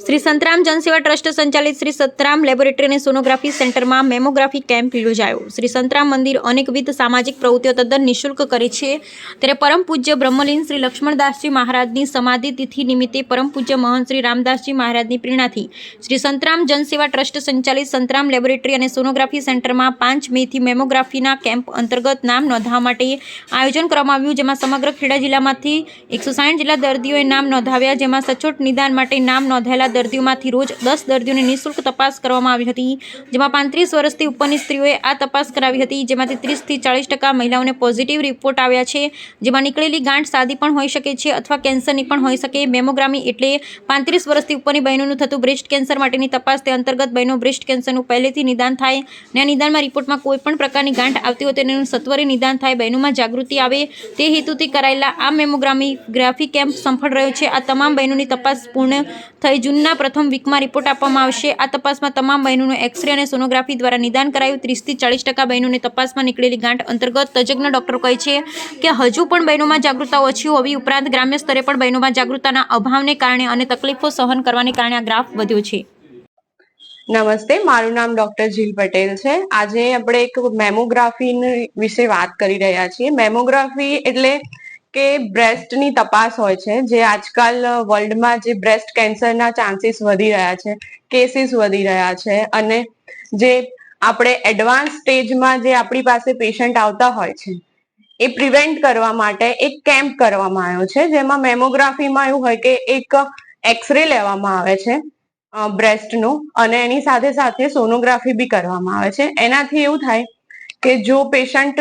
Shri Santram Jansewa trust સંચાલિત Shri Satram laboratory અને sonography સેન્ટરમાં મેમોગ્રાફી કેમ્પ યોજાયો. શ્રી સંતરામ મંદિર અનેકવિધ સામાજિક પ્રવૃત્તિઓ તદ્દન નિઃશુલ્ક કરે છે. ત્યારે પરમ પૂજ્ય બ્રહ્મલીન શ્રી લક્ષ્મણદાસજી મહારાજની સમાધિ તિથિ નિમિત્તે પરમ પૂજ્ય મહંત શ્રી રામદાસજી મહારાજની પ્રેરણાથી શ્રી સંતરામ જનસેવા ટ્રસ્ટ સંચાલિત સંતરામ લેબોરેટરી અને સોનોગ્રાફી સેન્ટરમાં પાંચ મેથી મેમોગ્રાફીના કેમ્પ અંતર્ગત નામ નોંધાવવા માટે આયોજન કરવામાં આવ્યું, જેમાં સમગ્ર ખેડા જિલ્લામાંથી એકસો જેટલા દર્દીઓએ નામ નોંધાવ્યા, જેમાં સચોટ નિદાન માટે નામ નોંધાયેલા દર્દીઓમાંથી રોજ દસ દર્દીઓની નિઃશુલ્ક તપાસ કરવામાં આવી હતી, જેમાં પાંત્રીસ વર્ષથી ઉપરની સ્ત્રીઓએ આ તપાસ કરાવી હતી. જેમાંથી ત્રીસથી ચાળીસ ટકા મહિલાઓને પોઝિટિવ રિપોર્ટ આવ્યા છે, જેમાં નીકળેલી ગાંઠ સાદી પણ હોઈ શકે છે અથવા કેન્સરની પણ હોઈ શકે. મેમોગ્રામી એટલે પાંત્રીસ વર્ષથી ઉપરની બહેનોનું થતું બ્રેસ્ટ કેન્સર માટેની તપાસ. તે અંતર્ગત બહેનો બ્રેસ્ટ કેન્સરનું પહેલેથી નિદાન થાય. ને આ નિદાનમાં રિપોર્ટમાં કોઈ પણ પ્રકારની ગાંઠ આવતી હોય તેનું સત્વરે નિદાન થાય. બહેનોમાં જાગૃતિ આવે. તે હેતુથી કરાયેલા આ મેમોગ્રામી ગ્રાફી કેમ્પ સફળ રહ્યો છે. આ તમામ બહેનોની તપાસ પૂર્ણ થઈ જૂનના પ્રથમ વીકમાં રિપોર્ટ આપવામાં આવશે. આ તપાસમાં તમામ બહેનોનું એક્સરે અને સોનોગ્રાફી દ્વારા નિદાન કરાયું. ત્રીસથી ચાલીસ ટકા બહેનોની તપાસમાં નીકળેલી ગાંઠ અંતર્ગત તજજ્ઞ ડોક્ટર કહે છે કે હજુ પણ બહેનોમાં જાગૃતતા ઓછી હોવી ઉપરાંત ગ્રામ્ય સ્તરે પણ બહેનોમાં જાગૃતતાના અભાવને કારણે અને તકલીફો સહન કરવાને કારણે આ ગ્રાફ વધ્યો છે. નમસ્તે, મારું નામ ડોક્ટર જીલ પટેલ છે. આજે આપણે એક મેમોગ્રાફી વિશે વાત કરી રહ્યા છીએ. મેમોગ્રાફી એટલે કે બ્રેસ્ટની તપાસ હોય છે, જે આજકાલ વર્લ્ડમાં જે બ્રેસ્ટ કેન્સરના ચાન્સીસ વધી રહ્યા છે કેસીસ વધી રહ્યા છે, અને જે આપણે એડવાન્સ સ્ટેજમાં જે આપણી પાસે પેશન્ટ આવતા હોય છે, એ પ્રિવેન્ટ કરવા માટે એક કેમ્પ કરવામાં આવ્યો છે, જેમાં મેમોગ્રાફીમાં એવું હોય કે એક એક્સરે લેવામાં આવે છે બ્રેસ્ટનું અને એની સાથે સાથે સોનોગ્રાફી બી કરવામાં આવે છે. એનાથી એવું થાય કે જો પેશન્ટ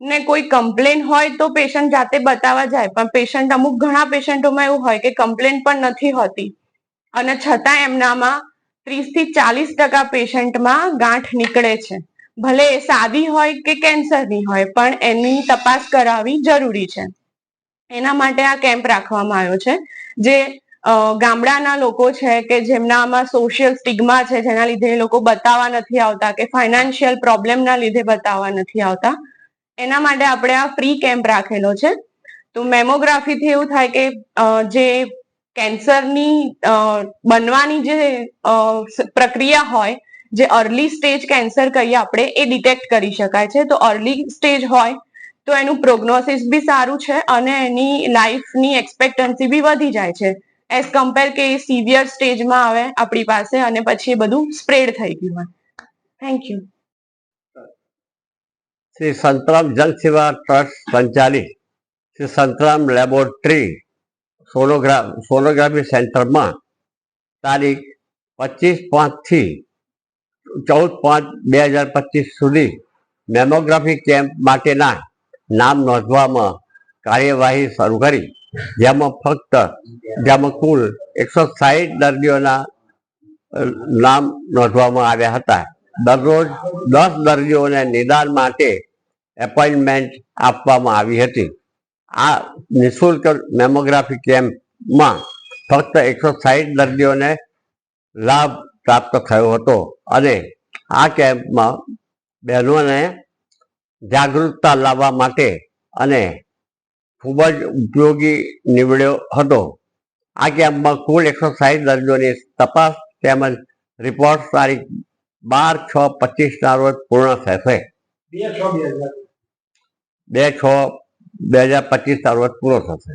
ને કોઈ કમ્પ્લેન હોય તો પેશન્ટ જાતે બતાવવા જાય. પણ પેશન્ટ અમુક ઘણા પેશન્ટોમાં એવું હોય કે કમ્પ્લેન પણ નથી હોતી. અને છતાં એમનામાં ત્રીસથી ચાલીસ ટકા પેશન્ટમાં ગાંઠ નીકળે છે. ભલે એ સાદી હોય કે કેન્સરની હોય, પણ એની તપાસ કરાવવી જરૂરી છે. એના માટે આ કેમ્પ રાખવામાં આવ્યો છે. જે ગામડાના લોકો છે કે જેમનામાં સોશિયલ સ્ટિગ્મા છે, જેના લીધે એ લોકો બતાવવા નથી આવતા કે ફાઇનાન્શિયલ પ્રોબ્લેમના લીધે બતાવવા નથી આવતા. એના માટે આપણે આ ફ્રી કેમ્પ રાખેલો છે. તો મેમોગ્રાફીથી એવું થાય કે જે કેન્સરની બનવાની જે પ્રક્રિયા હોય, જે અર્લી સ્ટેજ કેન્સર કહીએ આપણે, એ ડિટેક્ટ કરી શકાય છે. તો અર્લી સ્ટેજ હોય, તો એનું પ્રોગ્નોસિસ બી સારું છે અને એની લાઈફની એક્સપેક્ટન્સી બી વધી જાય છે. એઝ કમ્પેર કે સિવિયર સ્ટેજમાં આવે આપણી પાસે અને પછી એ બધું સ્પ્રેડ થઈ ગયું હોય. Thank you Shri Santram Jansewa trust સંચાલિત શ્રી સંતરામ લેબોરેટરી સોનોગ્રા સોનોગ્રાફી સેન્ટરમાં તારીખ પચીસ પાંચથી ચૌદ પાંચ બે હજાર પચીસ સુધી મેમોગ્રાફી કેમ્પ માટેના નામ નોંધવામાં કાર્યવાહી શરૂ કરી જેમાં ફક્ત જેમાં કુલ એકસો સાહીઠ દર્દીઓના નામ નોંધવામાં આવ્યા હતા દરરોજ દસ દર્દીઓને નિદાન માટે એપોઇન્ટમેન્ટ આપવામાં આવી હતી. આ નિઃશુલ્ક મેમોગ્રાફી કેમ્પમાં ફક્ત એકસો સાહીઠ દર્દીઓને લાભ પ્રાપ્ત થયો હતો અને આ કેમ્પમાં બહેનોને જાગૃતતા લાવવા માટે અને ખૂબ જ ઉપયોગી નીવડ્યો હતો. આ કેમ્પમાં કુલ એકસો સાહીઠ દર્દીઓની તપાસ તેમજ રિપોર્ટ તારીખ બાર છ પચીસના રોજ પૂર્ણ થશે. બે છ બે હજાર પચીસના રોજ પૂરો થશે.